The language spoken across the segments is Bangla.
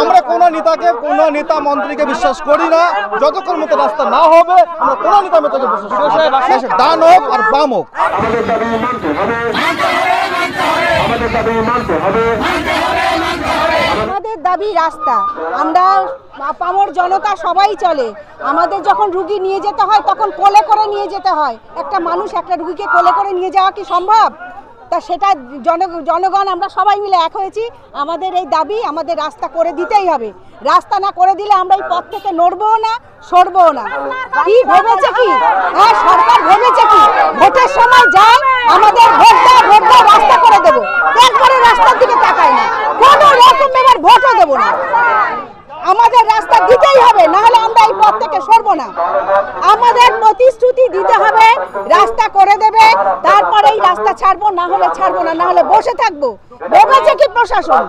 আমরা কোনো নেতাকে কোনো নেতা মন্ত্রীকে বিশ্বাস করি না। যতক্ষণ মতো রাস্তা না হবে আমরা কোনো নেতা মন্ত্রীকে বিশ্বাস করি ডান হোক আর বাম হোক। আমাদের দাবি মানতে হবে। আমাদের দাবি মানতে হবে। আমাদের দাবি রাস্তা। আমরা পামর জনতা সবাই চলে। আমাদের যখন রুগী নিয়ে যেতে হয় তখন কোলে করে নিয়ে যেতে হয়। একটা মানুষ একটা রুগীকে কোলে করে নিয়ে যাওয়া কি সম্ভব? তা সেটা জন, জনগণ, আমরা সবাই মিলে এক হয়েছি। আমাদের এই দাবি, আমাদের রাস্তা করে দিতেই হবে। রাস্তা না করে দিলে আমরা এই পথ থেকে নড়বও না, সরবও না। কি ভেবেছে কি? হ্যাঁ সরকার ভেবেছে কি? ভোটের সময় যায় আমাদের ভোট দাও ভোট দাও রাস্তা করে দেবো। একবারে রাস্তার দিকে তাকায় না। কোনো রকম এবার ভোটও দেবো না। আমাদের রাস্তা দিতেই হবে না হলে আমরা এই পথ থেকে সরবো না। আমাদের প্রতিশ্রুতি দিতে হবে, রাস্তা করে দেবে, তারপরে এই রাস্তা ছাড়বো, না হলে ছাড়বো না না হলে বসে থাকব। ভেবেছে কি প্রশাসন?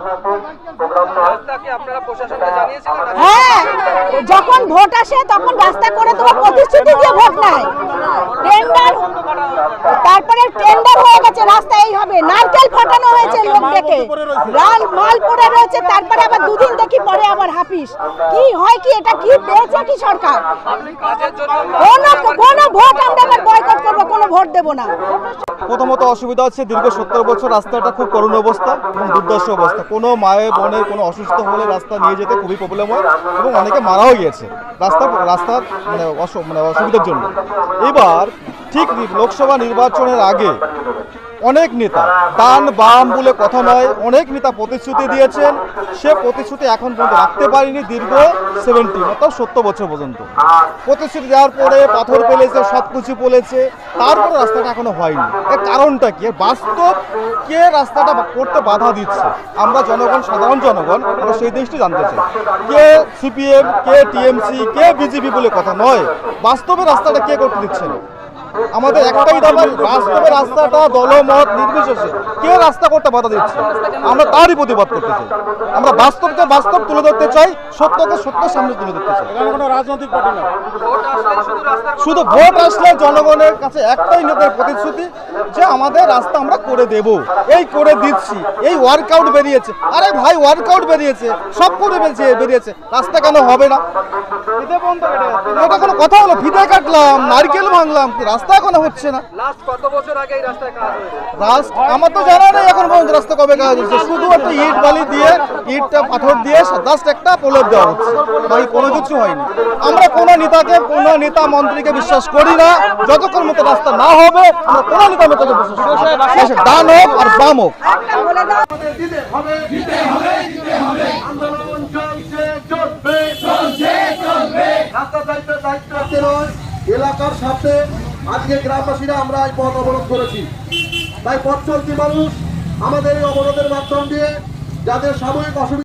হ্যাঁ যখন ভোট আসে তখন রাস্তা করে দেবো প্রতিশ্রুতি দিয়ে ভোট নেয়। টেন্ডার তারপরে টেন্ডার হয়ে গেছে, রাস্তা এই হবে। নারকেল ফাটানো হয়েছে লোক দেখে। লাল মাল পড়ে রয়েছে তারপরে আবার দুদিন দেখি পরে আবার হাফিস। কি হয় কি এটা কি পেয়েছে কি সরকার? কোনো কোনো ভোট আমরা আবার বয়কট করব কোনো ভোট দেবো না। প্রথমত অসুবিধা হচ্ছে দীর্ঘ সত্তর বছর রাস্তাটা খুব করুণ অবস্থা এবং দুর্দর্শ অবস্থা। কোনো মায়ে বোনের কোনো অসুস্থ হলে রাস্তা নিয়ে যেতে খুবই প্রবলেম হয় এবং অনেকে মারাও গিয়েছে রাস্তা রাস্তার মানে মানে অসুবিধার জন্য। এবার ঠিক লোকসভা নির্বাচনের আগে অনেক নেতা ডান বাম বলে কথা নয়, অনেক নেতা প্রতিশ্রুতি দিয়েছেন। সে প্রতিশ্রুতি এখন পর্যন্ত রাখতে পারেনি, দীর্ঘ সেভেন্টি অর্থাৎ সত্তর বছর পর্যন্ত। প্রতিশ্রুতি দেওয়ার পরে পাথর পেলেছে সব কিছু বলেছে, তারপরে রাস্তাটা এখনও হয়নি। এর কারণটা কি? বাস্তব কে রাস্তাটা করতে বাধা দিচ্ছে? আমরা জনগণ, সাধারণ জনগণ, আমরা সেই জিনিসটি জানতে চাই। কে সিপিএম কে টিএমসি কে বিজেপি বলে কথা নয়, বাস্তবে রাস্তাটা কে করতে দিচ্ছে না? আমাদের একটাই দাবি বাস্তবে রাস্তাটা দলমত নির্বিশেষে। কে রাস্তা করতে বাধা দিচ্ছে? আমরা তারই প্রতিবাদ করতে চাই আমরা বাস্তবকে বাস্তব তুলে ধরতে চাই সত্যকে সত্য সামনে তুলে ধরতে চাই। কোনো রাজনৈতিক পার্টি না শুধু ভোট আসলে জনগণের কাছে একটাই নেতার প্রতিশ্রুতি যে আমাদের রাস্তা আমরা করে দেব। এই করে দিচ্ছি। এই ওয়ার্কআউট বেরিয়েছে। আরে ভাই ওয়ার্কআউট বেরিয়েছে। সব করে বেরিয়েছে বেরিয়েছে। রাস্তা কেন হবে না। এটা কোনো কথা হলো? ফিতে কাটলাম নারকেল ভাঙলাম। রাস্তা এখনও হচ্ছে না? রাস্তা আমার তো জানা নেই এখন পর্যন্ত রাস্তা কবে কাজ হচ্ছে শুধু একটা ইট বালি দিয়ে ইটটা পাথর দিয়ে জাস্ট একটা প্রলেপ দেওয়া হচ্ছে। কোনো কিছু হয়নি। আমরা কোনো নেতাকে কোনো নেতা মন্ত্রীকে বিশ্বাস করি না। যতক্ষণ মতো রাস্তা না হবে আমরা কোনো করি না সে ডান হোক আর বাম হোক এলাকার সাথে আজকে গ্রামবাসীরা আমরা এই পথ অবরোধ করেছি। তাই পথ চলতি মানুষ আমাদের এই অবরোধের মাধ্যম দিয়ে যাদের সাময়িক অসুবিধা